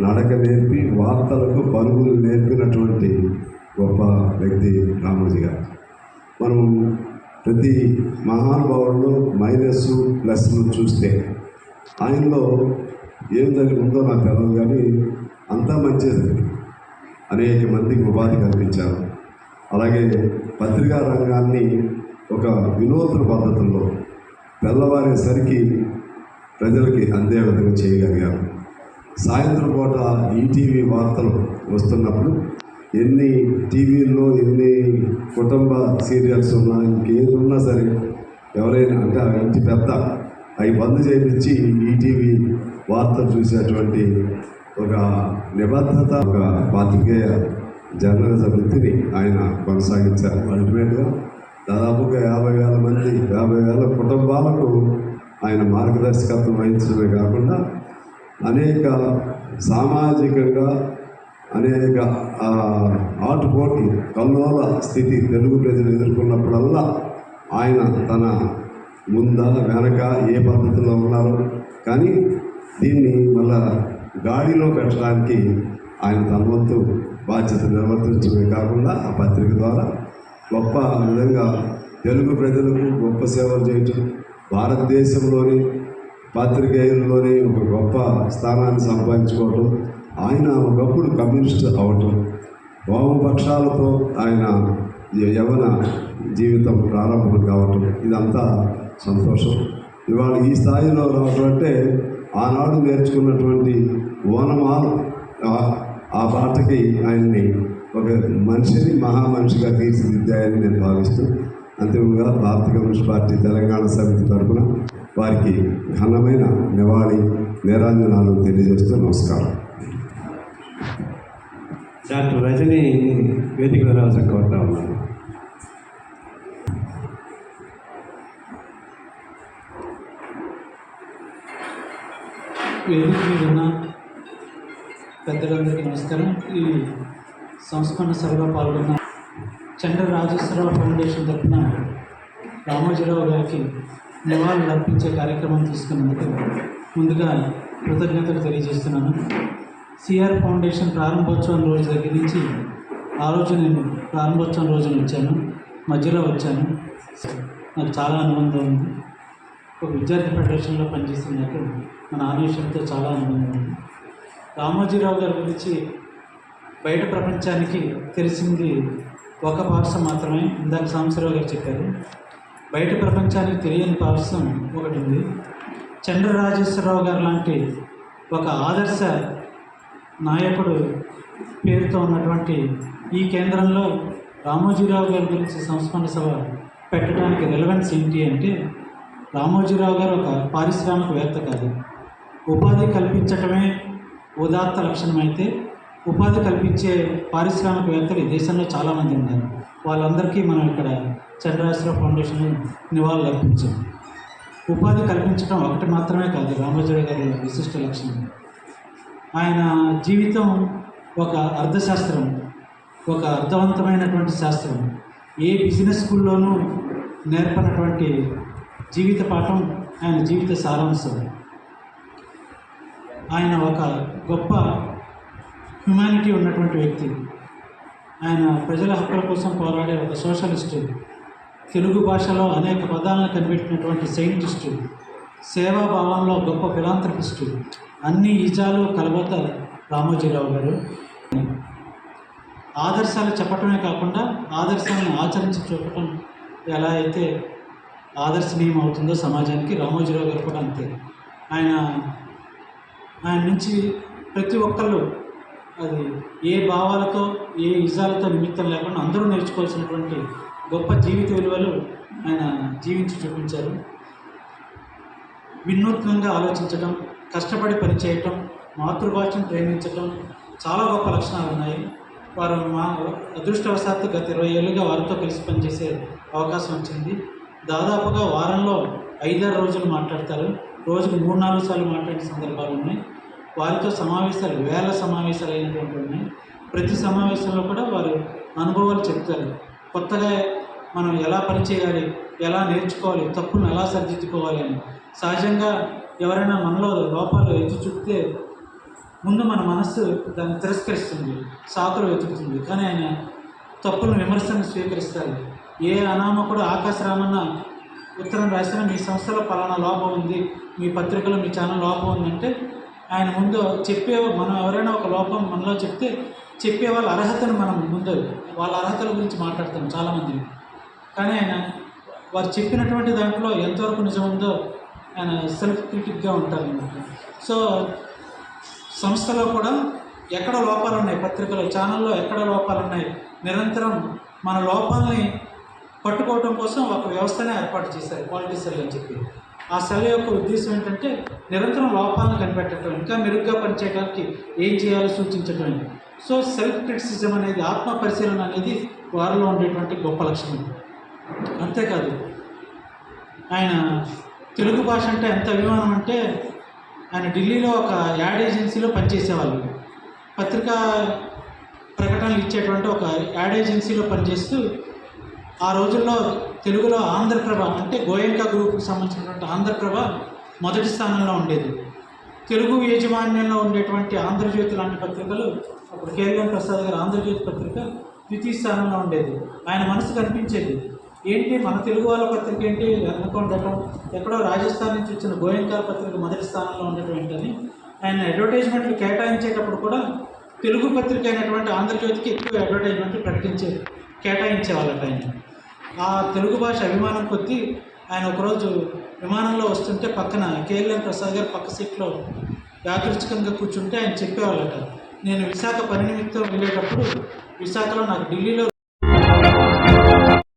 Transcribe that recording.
నడక నేర్పి వార్తలకు పరుగులు నేర్పినటువంటి గొప్ప వ్యక్తి రామోజీ గారు. మనం ప్రతి మహానుభావుల్లో మైనస్ ప్లస్లు చూస్తే ఆయనలో ఏం జరిగి ఉందో నాకు తెలియదు కానీ అంతా మంచిది అనేక మందికి ఉపాధి కల్పించారు. అలాగే పత్రికా రంగాన్ని ఒక వినూత్న పద్ధతుల్లో తెల్లవారేసరికి ప్రజలకి అందే విధంగా చేయగలిగారు. సాయంత్రం పూట ఈటీవీ వార్తలు వస్తున్నప్పుడు ఎన్ని టీవీల్లో ఎన్ని కుటుంబ సీరియల్స్ ఉన్నా ఇంకేది ఉన్నా సరే ఎవరైనా అంటే ఆ ఇంటి పెద్ద అవి బంద్ చేయించి ఈటీవీ వార్తలు చూసేటువంటి ఒక నిబద్ధత ఒక పాత్రికేయ జర్నలిజం వృత్తిని ఆయన కొనసాగించారు. అల్టిమేట్గా దాదాపుగా యాభై వేల మంది యాభై వేల కుటుంబాలకు ఆయన మార్గదర్శకత్వం వహించడమే కాకుండా అనేక సామాజికంగా అనేక ఆ, ఆటుపోట్లు కల్లోల స్థితి తెలుగు ప్రజలు ఎదుర్కొన్నప్పుడల్లా ఆయన తన ముంద వెనక ఏ పద్ధతిలో ఉన్నారో కానీ దీన్ని మళ్ళా గాడిలో పెట్టడానికి ఆయన తన వంతు బాధ్యత నిర్వర్తించడమే కాకుండా ఆ పత్రిక ద్వారా గొప్ప విధంగా తెలుగు ప్రజలకు గొప్ప సేవలు చేయటం భారతదేశంలోని పాత్రికేయుల్లోనే ఒక గొప్ప స్థానాన్ని సంపాదించుకోవటం ఆయన ఒకప్పుడు కమ్యూనిస్ట్ అవటం వామపక్షాలతో ఆయన యవన జీవితం ప్రారంభం కావటం ఇదంతా సంతోషం. ఇవాళ ఈ స్థాయిలో రావటం అంటే ఆనాడు నేర్చుకున్నటువంటి ఓనమాలు ఆ- పాటకి ఆయన్ని ఒక మనిషిని మహామనిషిగా తీర్చిదిద్దాయని నేను భావిస్తూ అంతిమంగా భారత కమ్యూనిస్ట్ పార్టీ తెలంగాణ సమితి తరఫున వారికి ఘనమైన నివాళి నిరాంజనాలు తెలియజేస్తూ నమస్కారం. డాక్టర్ రజని వేదిక రావాల్సిన కోరుతా ఉన్నాను. వేదిక మీద ఉన్న పెద్దలందరికీ నమస్కారం. ఈ సంస్మరణ సభలో పాల్గొన్న చంద్ర రాజేశ్వరరావు ఫౌండేషన్ తరఫున రామోజీరావు గారికి నివాళులు అర్పించే కార్యక్రమం తీసుకున్నందుకు ముందుగా కృతజ్ఞతలు తెలియజేస్తున్నాను. సిఆర్ ఫౌండేషన్ ప్రారంభోత్సవం రోజు దగ్గర నుంచి ఆ రోజు నేను ప్రారంభోత్సవం రోజున వచ్చాను. మధ్యలో వచ్చాను. నాకు చాలా అనుబంధం ఉంది. ఒక విద్యార్థి ఫెడరేషన్లో పనిచేస్తున్నట్టు మన ఆన్వేషణతో చాలా అనుబంధం ఉంది. రామోజీరావు గారి గురించి బయట ప్రపంచానికి తెలిసింది ఒక భాష మాత్రమే. ఇందాక సాంబశివరావు గారు చెప్పారు. బయట ప్రపంచానికి తెలియని పార్శ్వం ఒకటి ఉంది చంద్రరాజేశ్వరరావు గారు లాంటి ఒక ఆదర్శ నాయకుడు పేరుతో ఉన్నటువంటి ఈ కేంద్రంలో రామోజీరావు గారి గురించి సంస్మరణ సభ పెట్టడానికి రెలవెన్స్ ఏంటి అంటే రామోజీరావు గారు ఒక పారిశ్రామికవేత్త కాదు. ఉపాధి కల్పించటమే ఉదాత్త లక్షణమైతే ఉపాధి కల్పించే పారిశ్రామికవేత్తలు ఈ దేశంలో చాలామంది ఉన్నారు. వాళ్ళందరికీ మనం ఇక్కడ చంద్రరాశ్వరరావు ఫౌండేషన్ నివాళులు అర్పించాం. ఉపాధి కల్పించడం ఒకటి మాత్రమే కాదు రామోజీరావు గారి విశిష్ట లక్షణం ఆయన జీవితం ఒక అర్థశాస్త్రం ఒక అర్థవంతమైనటువంటి శాస్త్రం. ఏ బిజినెస్ స్కూల్లోనూ నేర్పనటువంటి జీవిత పాఠం ఆయన జీవిత సారాంశం. ఆయన ఒక గొప్ప హ్యుమానిటీ ఉన్నటువంటి వ్యక్తి. ఆయన ప్రజల హక్కుల కోసం పోరాడే ఒక సోషలిస్టు. తెలుగు భాషలో అనేక పదాలను కనిపెట్టినటువంటి సైంటిస్టు. సేవాభావంలో గొప్ప ఫిలాంథ్రపిస్టు. అన్ని ఈజాలు కలబోత రామోజీరావు గారు. ఆదర్శాలు చెప్పటమే కాకుండా ఆదర్శాలను ఆచరించి చూపటం ఎలా అయితే ఆదర్శనీయం అవుతుందో సమాజానికి రామోజీరావు గారు కూడా అంతే. ఆయన ఆయన నుంచి ప్రతి ఒక్కళ్ళు అది ఏ భావాలతో ఏ ఇజాలతో నిమిత్తం లేకుండా అందరూ నేర్చుకోవాల్సినటువంటి గొప్ప జీవిత విలువలు ఆయన జీవించి చూపించారు. వినూత్నంగా ఆలోచించడం కష్టపడి పనిచేయటం మాతృభాషను ప్రేమించటం చాలా గొప్ప లక్షణాలు ఉన్నాయి. వారు మా అదృష్టవశాత్తు గత ఇరవై ఏళ్ళుగా వారితో కలిసి పనిచేసే అవకాశం వచ్చింది. దాదాపుగా వారంలో ఐదారు రోజులు మాట్లాడతారు. రోజుకు మూడు నాలుగు సార్లు మాట్లాడే సందర్భాలు ఉన్నాయి. వారితో సమావేశాలు వేల సమావేశాలు అయినటువంటి ఉన్నాయి ప్రతి సమావేశంలో కూడా వారు అనుభవాలు చెప్తారు. కొత్తగా మనం ఎలా పనిచేయాలి ఎలా నేర్చుకోవాలి తప్పును ఎలా సరిదిద్దుకోవాలి అని. సహజంగా ఎవరైనా మనలో లోపాలు ఎదురు చూపితే ముందు మన మనస్సు దాన్ని తిరస్కరిస్తుంది సాకులు వెతుకుతుంది. కానీ ఆయన తప్పులను విమర్శను స్వీకరిస్తారు. ఏ అనామకుడు ఆకాశ రామన్న ఉత్తరం రాసిన మీ సంస్థలో పలానా లోపం ఉంది మీ పత్రికలో మీ ఛానల్ లోపం ఉందంటే ఆయన ముందు చెప్పే మనం ఎవరైనా ఒక లోపం మనలో చెప్తే చెప్పే వాళ్ళ అర్హతను మనం ముందు వాళ్ళ అర్హతల గురించి మాట్లాడతాం చాలామంది. కానీ ఆయన వారు చెప్పినటువంటి దాంట్లో ఎంతవరకు నిజం ఉందో ఆయన సెల్ఫ్ క్రిటిక్గా ఉంటారు సో సంస్థలో కూడా ఎక్కడ లోపాలు ఉన్నాయి? పత్రికలో ఛానల్లో ఎక్కడ లోపాలు ఉన్నాయి? నిరంతరం మన లోపాలని పట్టుకోవడం కోసం ఒక వ్యవస్థనే ఏర్పాటు చేశారు పాలిటిషియన్లు అని చెప్పి. ఆ సెల్ యొక్క ఉద్దేశం ఏంటంటే నిరంతరం లోపాలను కనిపెట్టడం ఇంకా మెరుగ్గా పనిచేయడానికి ఏం చేయాలో సూచించడం. సో సెల్ఫ్ క్రిటిసిజం అనేది ఆత్మ పరిశీలన అనేది వారిలో ఉండేటువంటి గొప్ప లక్షణం. అంతేకాదు ఆయన తెలుగు భాష అంటే ఎంత అభిమానం అంటే ఆయన ఢిల్లీలో ఒక యాడ్ ఏజెన్సీలో పనిచేసేవాళ్ళు. పత్రికా ప్రకటనలు ఇచ్చేటువంటి ఒక యాడ్ ఏజెన్సీలో పనిచేస్తూ ఆ రోజుల్లో తెలుగులో ఆంధ్రప్రభ అంటే గోయంక గ్రూప్కి సంబంధించినటువంటి ఆంధ్రప్రభ మొదటి స్థానంలో ఉండేది. తెలుగు యాజమాన్యంలో ఉండేటువంటి ఆంధ్రజ్యోతి లాంటి పత్రికలు అప్పుడు కేరళ ప్రసాద్ గారు ఆంధ్రజ్యోతి పత్రిక ద్వితీయ స్థానంలో ఉండేది. ఆయన మనసు కనిపించేది. ఏంటి? మన తెలుగు వాళ్ళ పత్రిక ఏంటి? వెనక ఉండటం ఎక్కడో రాజస్థాన్ నుంచి వచ్చిన గోయంకా పత్రిక మొదటి స్థానంలో ఉండటం ఏంటని ఆయన అడ్వర్టైజ్మెంట్లు కేటాయించేటప్పుడు కూడా తెలుగు పత్రిక అయినటువంటి ఆంధ్రజ్యోతికి ఎక్కువ అడ్వర్టైజ్మెంట్లు ప్రకటించే కేటాయించేవాళ్ళట ఆయన. ఆ తెలుగు భాష అభిమానం కొద్దీ ఆయన ఒకరోజు విమానంలో వస్తుంటే పక్కన కేఎల్ఎం ప్రసాద్ గారు పక్క సీట్లో యాదృచ్ఛికంగా కూర్చుంటే ఆయన చెప్పేవాళ్ళట నేను విశాఖ పని నిమిత్తం వెళ్ళేటప్పుడు విశాఖలో నాకు ఢిల్లీలో